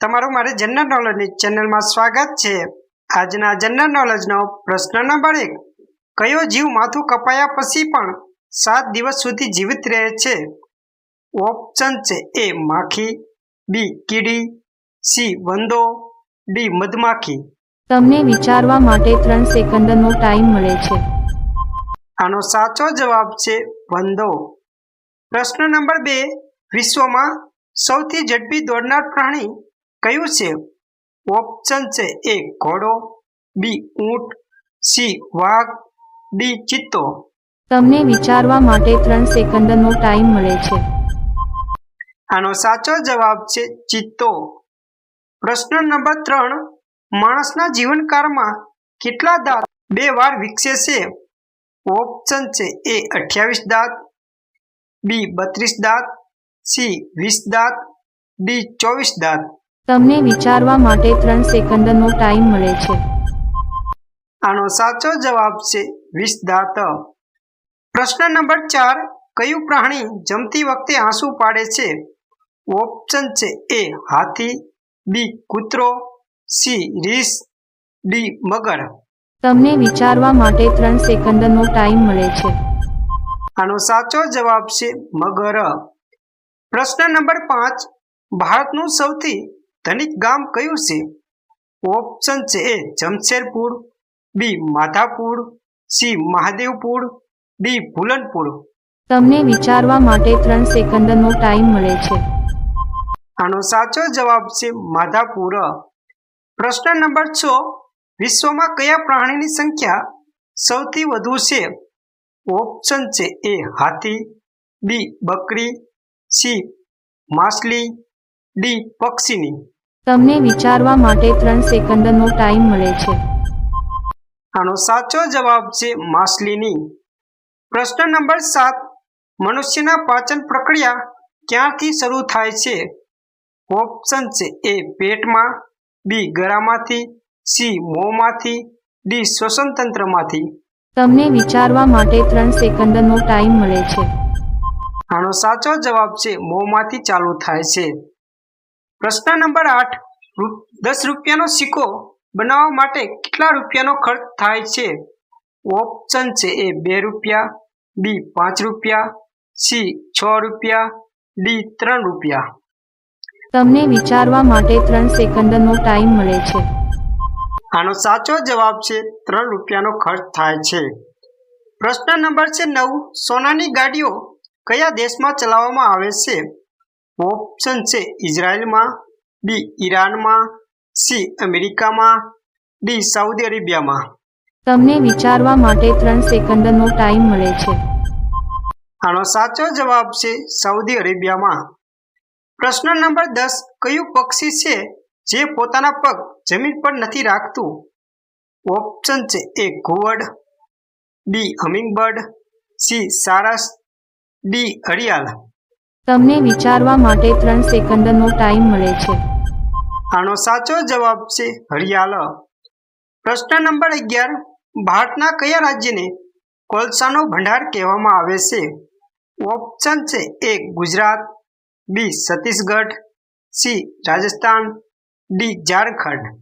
તમારું મારી જનરલ નોલેજની ચેનલમાં સ્વાગત છે. આજના જનરલ નોલેજનો પ્રશ્ન નંબર એક કયો જીવ માથું કપાયા પછી પણ સાત દિવસ સુધી જીવિત રહે છે? ઓપ્શન છે એ માખી બી કીડી સી વંદો ડી મધમાખી. તમને વિચારવા માટે ત્રણ સેકન્ડનો ટાઈમ મળે છે. આનો સાચો જવાબ છે વંદો. પ્રશ્ન નંબર બે વિશ્વમાં સૌથી ઝડપી દોડનાર પ્રાણી કયું છે? ઓપ્શન છે એ ઘોડો બી ઊંટ સી વાઘ ડી ચિત્તો. તમને વિચારવા માટે ત્રણ સેકન્ડનો ટાઈમ મળે છે. આનો સાચો જવાબ છે ચિત્તો. પ્રશ્ન નંબર ત્રણ માણસના જીવનકાળમાં કેટલા દાંત બે વાર વિકસે છે? ઓપ્શન છે એ અઠ્યાવીસ દાંત બી બત્રીસ દાંત સી વીસ દાંત ડી ચોવીસ દાંત. તમને વિચારવા માટે ત્રણ સેકન્ડનો ટાઈમ મળે છે. આનો સાચો જવાબ છે વીસ પ્રશ્ન નંબર ચાર કયું પ્રાણી જમતી વખતે આંસુ પાડે છે? ઓપ્શન છે એ હાથી બી કૂતરો સી રીસ ડી મગર. તમને વિચારવા માટે ત્રણ સેકન્ડનો ટાઈમ મળે છે. આનો સાચો જવાબ છે મગર. પ્રશ્ન નંબર પાંચ ભારતનું સૌથી ધનિક ગામ કયું છે? ઓપ્શન છે એ જમશેરપુર બી માધાપુર સી મહાદેવપુર ડી ભુલનપુર. તમને વિચારવા માટે ત્રણ સેકન્ડનો ટાઈમ મળે છે. આનો સાચો જવાબ છે માધાપુર. પ્રશ્ન નંબર છ વિશ્વમાં કયા પ્રાણીની સંખ્યા સૌથી વધુ છે? ઓપ્શન છે એ હાથી બી બકરી સી માછલી ડી પક્ષીની. તમને વિચારવા માટે ત્રણ સેકન્ડનો ટાઈમ મળે છે. આનો સાચો જવાબ છે માછલીની. પ્રશ્ન નંબર સાત મનુષ્યના પાચન પ્રક્રિયા ક્યાંથી શરૂ થાય છે? ઓપ્શન છે એ પેટમાં બી ગળામાંથી સી મોંમાંથી ડી શ્વસન તંત્રમાંથી તમને વિચારવા માટે ત્રણ સેકન્ડનો ટાઈમ મળે છે. આનો સાચો જવાબ છે મોંમાંથી ચાલુ થાય છે. પ્રશ્ન નંબર આઠ દસ રૂપિયાનો સિક્કો બનાવવા માટે કેટલા રૂપિયાનો ખર્ચ થાય છે? ઓપ્શન છે એ બે રૂપિયા બી પાંચ રૂપિયા સી છ રૂપિયા ડી ત્રણ રૂપિયા. તમને વિચારવા માટે ત્રણ સેકન્ડનો ટાઈમ મળે છે. આનો સાચો જવાબ છે ત્રણ રૂપિયાનો ખર્ચ થાય છે. પ્રશ્ન નંબર છે નવ સોનાની ગાડીઓ કયા દેશમાં ચલાવવામાં આવે છે? ઓપ્શન છે ઇઝરાયલમાં બી ઈરાનમાં સી અમેરિકામાં ડી સાઉદી અરેબિયામાં. તમને વિચારવા માટે ત્રણ સેકન્ડનો ટાઈમ મળે છે. આનો સાચો જવાબ છે સાઉદી અરેબિયામાં. પ્રશ્ન નંબર દસ કયું પક્ષી છે જે પોતાના પગ જમીન પર નથી રાખતું? ઓપ્શન છે એ ઘુવડ બી હમિંગબર્ડ સી સારસ ડી ઘડિયાળ તમને વિચારવા માટે ત્રણ સેકન્ડનો ટાઈમ મળે છે. આનો સાચો જવાબ છે હરિયાળ. પ્રશ્ન નંબર અગિયાર. ભારતના કયા રાજ્યને કોલસાનો ભંડાર કહેવામાં આવે છે? ઓપ્શન છે A Gujarat B Chhattisgarh C Rajasthan D Jharkhand.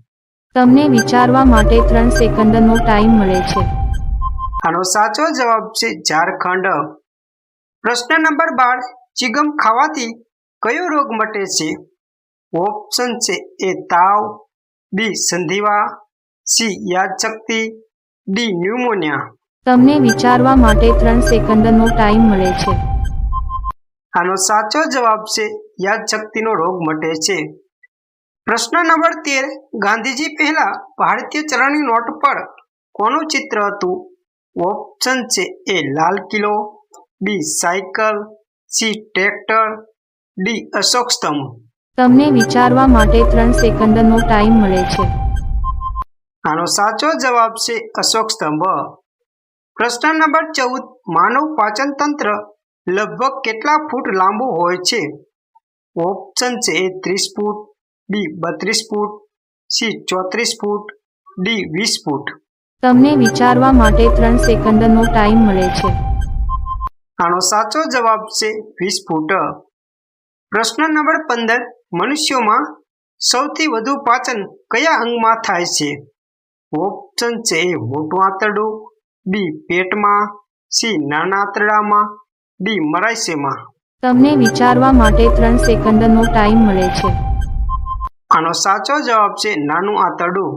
તમને વિચારવા માટે ત્રણ સેકન્ડનો ટાઈમ મળે છે. આનો સાચો જવાબ છે ઝારખંડ. પ્રશ્ન નંબર બાર. ચિગમ ખાવાથી કયો રોગ મટે છે? ઓપ્શન છે એ તાવ બી સંધિવા સી યાદશક્તિ ડી ન્યુમોનિયા. તમને વિચારવા માટે ત્રણ સેકન્ડનો ટાઈમ મળે છે. આનો સાચો જવાબ છે યાદશક્તિનો રોગ મટે છે. પ્રશ્ન નંબર તેર ગાંધીજી પહેલા ભારતીય ચલણની નોટ પર કોનું ચિત્ર હતું? ઓપ્શન છે A Lal Qila B cycle C tractor D Ashok Stambh. તમને વિચારવા માટે ત્રણ સેકન્ડનો ટાઈમ મળે છે. આનો સાચો જવાબ છે અશોક સ્તંભ. પ્રશ્ન નંબર ચૌદ માનવ પાચન તંત્ર લગભગ કેટલા ફૂટ લાંબુ હોય છે? ઓપ્શન છે એ ત્રીસ ફૂટ બી બત્રીસ ફૂટ સી ચોત્રીસ ફૂટ ડી વીસ ફૂટ. તમને વિચારવા માટે ત્રણ સેકન્ડનો ટાઈમ મળે છે. આનો સાચો જવાબ છે વીસ ફૂટ. પ્રશ્ન નંબર પંદર મનુષ્યોમાં સૌથી વધુ પાચન કયા અંગમાં થાય છે? ઓપ્શન છે એ મોટું આંતરડું બી પેટમાં સી નાના આંતરડામાં ડી મરાયસેમાં તમને વિચારવા માટે ત્રણ સેકન્ડનો ટાઈમ મળે છે. આનો સાચો જવાબ છે નાનું આંતરડું.